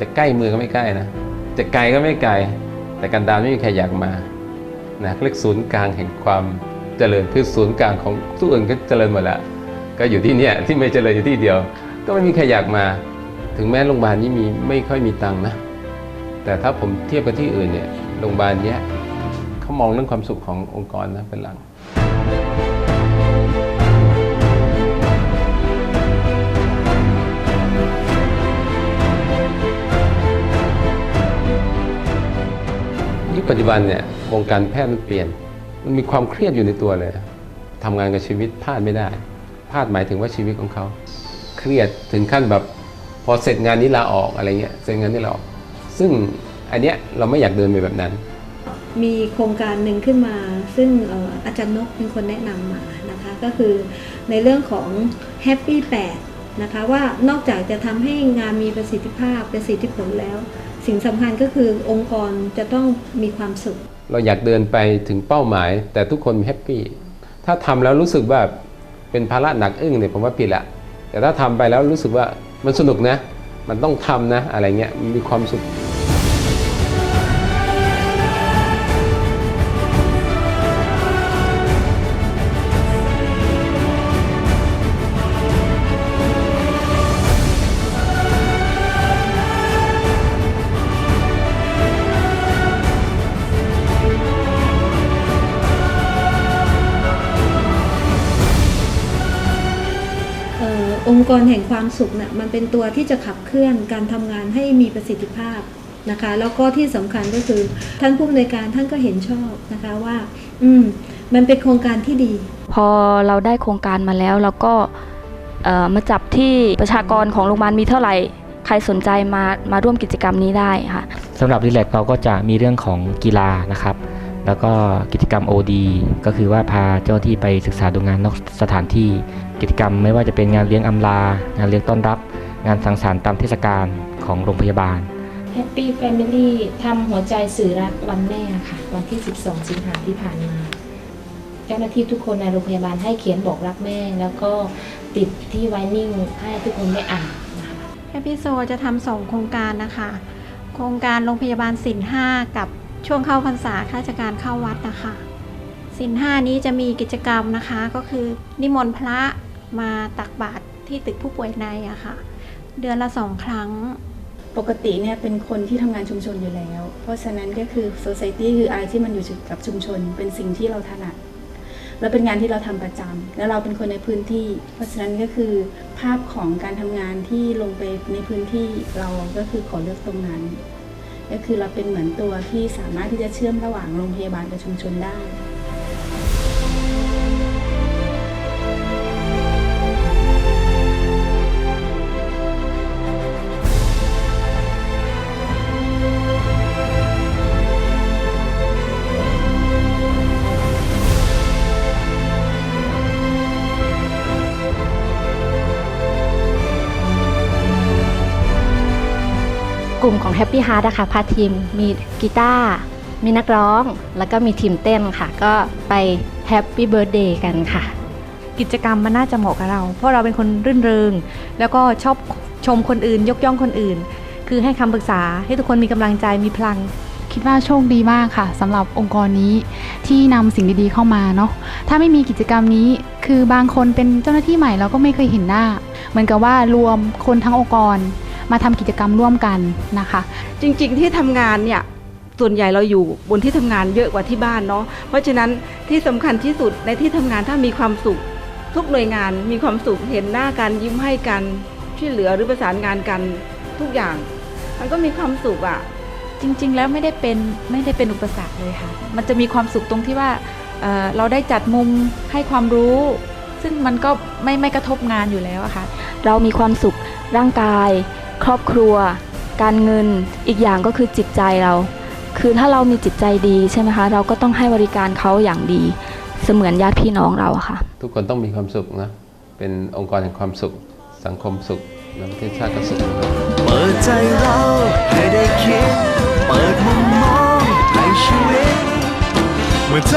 จะใกล้มือก็ไม่ใกล้นะจะไกลก็ไม่ไกล แต่กันดารไม่มีใครอยากมานะเรียกศูนย์กลางแห่งความเจริญคือศูนย์กลางของทุกอื่นก็เจริญหมดแล้วก็อยู่ที่เนี่ยที่ไม่เจริญอยู่ที่เดียว ก็ไม่มีใครอยากมา ถึงแม้โรงพยาบาลนี้มีไม่ค่อยมีตังค์นะ แต่ถ้าผมเทียบกับที่อื่นเนี่ยโรงพยาบาลเนี้ยเขามองเรื่องความสุขขององค์กรนะเป็นหลัก ยุคปัจจุบันเนี่ยวงการแพทย์มันเปลี่ยน มันมีความเครียดอยู่ในตัวเลยทำงานกับชีวิตพลาดไม่ได้พลาดหมายถึงว่าชีวิตของเขา เครียดถึงขั้นแบบ พอเสร็จงานนี้ลาออกอะไรเงี้ยเสร็จงานนี้ลาออก ซึ่งอันเนี้ยเราไม่อยากเดินไปแบบนั้น มีโครงการหนึ่งขึ้นมา ซึ่งเอ่ออาจารย์นกเป็นคนแนะนำมานะคะก็คือในเรื่องของ Happy 8นะคะว่านอกจากจะทำให้งานมีประสิทธิภาพประสิทธิผลแล้ว สิ่งสำคัญก็คือองค์กรจะต้องมีความสุข เราอยากเดินไปถึงเป้าหมาย แต่ทุกคนแฮปปี้ถ้าทำแล้วรู้สึกว่าเป็นภาระหนักอึ้งเนี่ยผมว่าผิดละแต่ถ้าทำไปแล้วรู้สึกว่ามันสนุกนะ มันต้องทำนะ อะไรเงี้ยมีความสุข อ่อองค์กรแห่งความสุขเนี่ยมันเป็นตัวที่จะขับเคลื่อนการทำงานให้มีประสิทธิภาพนะคะ แล้วก็ที่สำคัญก็คือท่านผู้อำนวยการท่านก็เห็นชอบนะคะว่า อืมมันเป็นโครงการที่ดี พอเราได้โครงการมาแล้วเราก็เอ่อมาจับที่ประชากรของโรงพยาบาลมีเท่าไหร่ใครสนใจมามาร่วมกิจกรรมนี้ได้ค่ะสำหรับรีแลกเราก็จะมีเรื่องของกีฬานะครับ แล้วก็กิจกรรม OD ก็คือว่าพาเจ้าหน้าที่ไปศึกษาดูงานนอกสถานที่ กิจกรรมไม่ว่าจะเป็นงานเลี้ยงอำลา งานเลี้ยงต้อนรับ งานสังสรรค์ตามเทศกาลของโรงพยาบาล Happy Family ทำหัวใจสื่อรักวันแม่ค่ะ วันที่ 12 สิงหาที่ผ่านมา เจ้าหน้าที่ทุกคนในโรงพยาบาลให้เขียนบอกรักแม่ แล้วก็ติดที่ไวนิ่งให้ทุกคนได้อ่านนะคะแฮปปี้โซจะทำสองโครงการนะคะ โครงการโรงพยาบาลสินห้ากับ ช่วงเข้าพรรษาข้าราชการเข้าวัดนะคะสินห้านี้จะมีกิจกรรมนะคะก็คือนิมนต์พระมาตักบาตรที่ตึกผู้ป่วยในอะค่ะ เดือนละสองครั้งปกติเนี่ยเป็นคนที่ทำงานชุมชนอยู่แล้ว เพราะฉะนั้นก็คือ society คืออะไรที่มันอยู่กับชุมชน เป็นสิ่งที่เราถนัดและเป็นงานที่เราทำประจำและเราเป็นคนในพื้นที่ เพราะฉะนั้นก็คือภาพของการทำงานที่ลงไปในพื้นที่เราก็คือขอเลือกตรงนั้น ก็คือเราเป็นเหมือนตัวที่สามารถที่จะเชื่อมระหว่างโรงพยาบาลกับชุมชนได้ ของ Happy Heart นะคะพาทีมมีกีตาร์มีนักร้อง แล้วก็มีทีมเต้นค่ะ ก็ไป Happy Birthday กันค่ะ กิจกรรมมันน่าจะเหมาะกับเรา เพราะเราเป็นคนรื่นเริง แล้วก็ชอบชมคนอื่น ยกย่องคนอื่น คือให้คำปรึกษาให้ทุกคนมีกำลังใจมีพลัง คิดว่าโชคดีมากค่ะสำหรับองค์กรนี้ที่นำสิ่งดีๆเข้ามาเนาะถ้าไม่มีกิจกรรมนี้คือบางคนเป็นเจ้าหน้าที่ใหม่เราก็ไม่เคยเห็นหน้า เหมือนกับว่ารวมคนทั้งองค์กร มาทำกิจกรรมร่วมกันนะคะ จริงๆที่ทำงานเนี่ยส่วนใหญ่เราอยู่บนที่ทำงานเยอะกว่าที่บ้านเนาะเพราะฉะนั้นที่สำคัญที่สุดในที่ทำงานถ้ามีความสุข ทุกหน่วยงานมีความสุขเห็นหน้ากันยิ้มให้กันช่วยเหลือหรือประสานงานกันทุกอย่าง มันก็มีความสุขอะ่ะจริง ๆ แล้วไม่ได้เป็นไม่ได้เป็นอุปสรรคเลยค่ะ มันจะมีความสุขตรงที่ว่าเเราได้จัดมุมให้ความรู้ ซึ่งมันก็ไม่ไม่กระทบงานอยู่แล้วอะค่ะ เรามีความสุขร่างกาย ครอบครัว การเงินอีกอย่างก็คือจิตใจเรา คือถ้าเรามีจิตใจดีใช่ไหมคะ เราก็ต้องให้บริการเขาอย่างดี เสมือนญาติพี่น้องเราอะค่ะ ทุกคนต้องมีความสุขนะเป็นองค์กรแห่งความสุข สังคมสุขแล้วประเทศชาติก็สุขเปิดใจเราให้ได้คิด เปิดมุมมองให้ชีวิตเมื่อใจ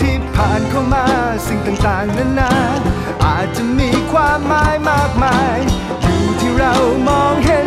ที่ผ่านเข้ามาสิ่งต่างๆนานาอาจจะมีความหมายมากมาย อยู่ที่เรามองเห็น